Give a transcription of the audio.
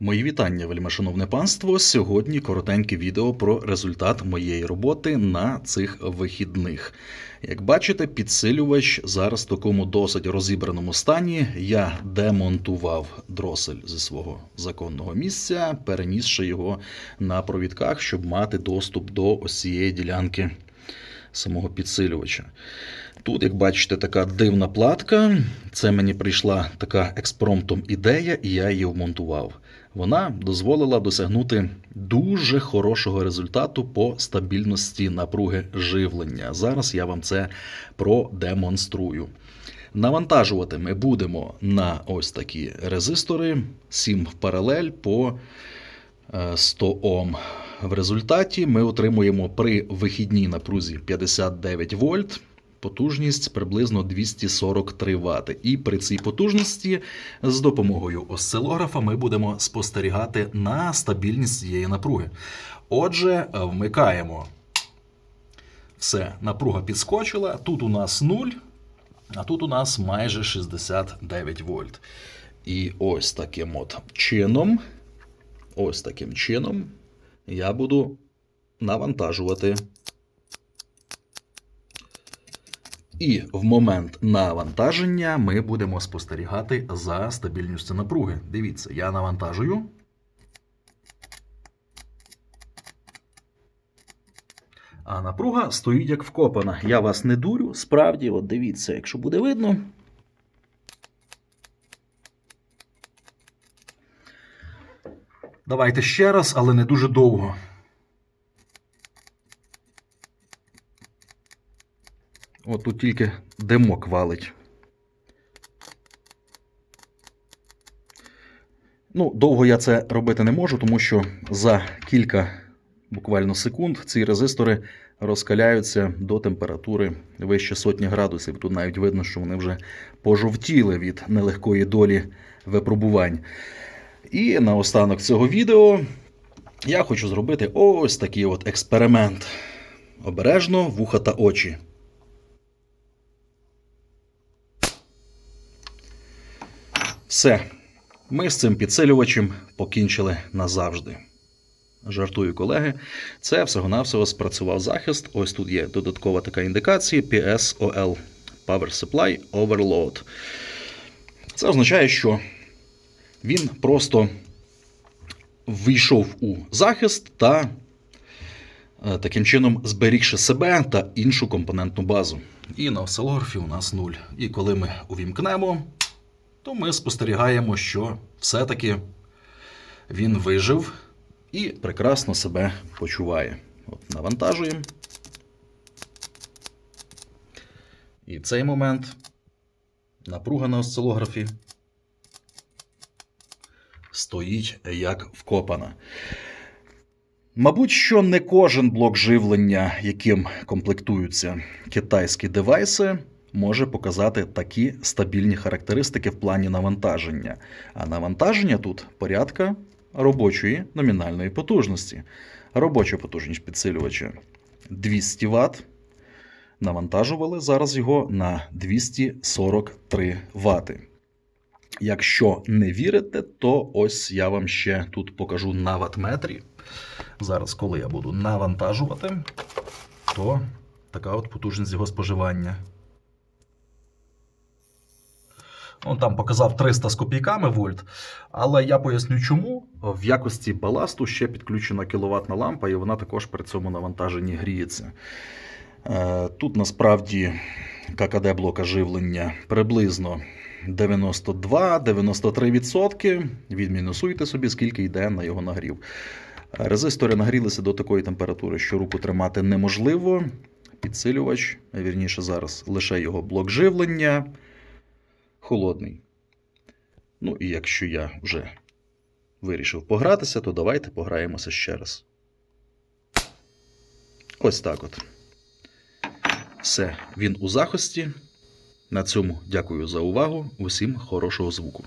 Мої вітання, вельмишановне панство. Сьогодні коротеньке відео про результат моєї роботи на цих вихідних. Як бачите, підсилювач зараз в такому досить розібраному стані. Я демонтував дросель зі свого законного місця, перенісши його на провідках, щоб мати доступ до ось цієї ділянки самого підсилювача. Тут, як бачите, така дивна платка. Це мені прийшла така експромтом ідея, і я її вмонтував. Вона дозволила досягнути дуже хорошого результату по стабільності напруги живлення. Зараз я вам це продемонструю. Навантажувати ми будемо на ось такі резистори 7 в паралель по е, 100 Ом. В результаті ми отримуємо при вихідній напрузі 59 вольт. Потужність приблизно 243 Вт. І при цій потужності з допомогою осцилографа ми будемо спостерігати на стабільність цієї напруги. Отже, вмикаємо. Все, напруга підскочила. Тут у нас 0, а тут у нас майже 69 вольт. І ось таким от чином, ось таким чином я буду навантажувати. І в момент навантаження ми будемо спостерігати за стабільністю напруги. Дивіться, я навантажую. А напруга стоїть як вкопана. Я вас не дурю. Справді, от дивіться, якщо буде видно. Давайте ще раз, але не дуже довго. От тут тільки димок валить. Ну, довго я це робити не можу, тому що за кілька буквально секунд ці резистори розкаляються до температури вище сотні градусів. Тут навіть видно, що вони вже пожовтіли від нелегкої долі випробувань. І наостанок цього відео я хочу зробити ось такий от експеримент. Обережно вуха та очі. Все. Ми з цим підсилювачем покінчили назавжди. Жартую, колеги. Це всього-навсього спрацював захист. Ось тут є додаткова така індикація PSOL Power Supply Overload. Це означає, що він просто ввійшов у захист та е, таким чином зберігши себе та іншу компонентну базу. І на осцилографі у нас 0. І коли ми увімкнемо, то ми спостерігаємо, що все-таки він вижив і прекрасно себе почуває. От Навантажуємо. І цей момент напруга на осцилографі стоїть як вкопана. Мабуть, що не кожен блок живлення, яким комплектуються китайські девайси, може показати такі стабільні характеристики в плані навантаження. А навантаження тут порядка робочої номінальної потужності. Робоча потужність підсилювача 200 Вт. Навантажували зараз його на 243 Вт. Якщо не вірите, то ось я вам ще тут покажу на ватметрі. Зараз, коли я буду навантажувати, то така от потужність його споживання. Он там показав 300 з копійками вольт, але я поясню чому. В якості баласту ще підключена кіловатна лампа, і вона також при цьому навантаженні гріється. Е, Тут насправді ККД блока живлення приблизно 92-93%. Відмінусуйте собі, скільки йде на його нагрів. Резистори нагрілися до такої температури, що руку тримати неможливо. Підсилювач, вірніше зараз лише його блок живлення холодний. Ну і якщо я вже вирішив погратися, то давайте пограємося ще раз. Ось так от. Все, він у захисті. На цьому дякую за увагу. Усім хорошого звуку.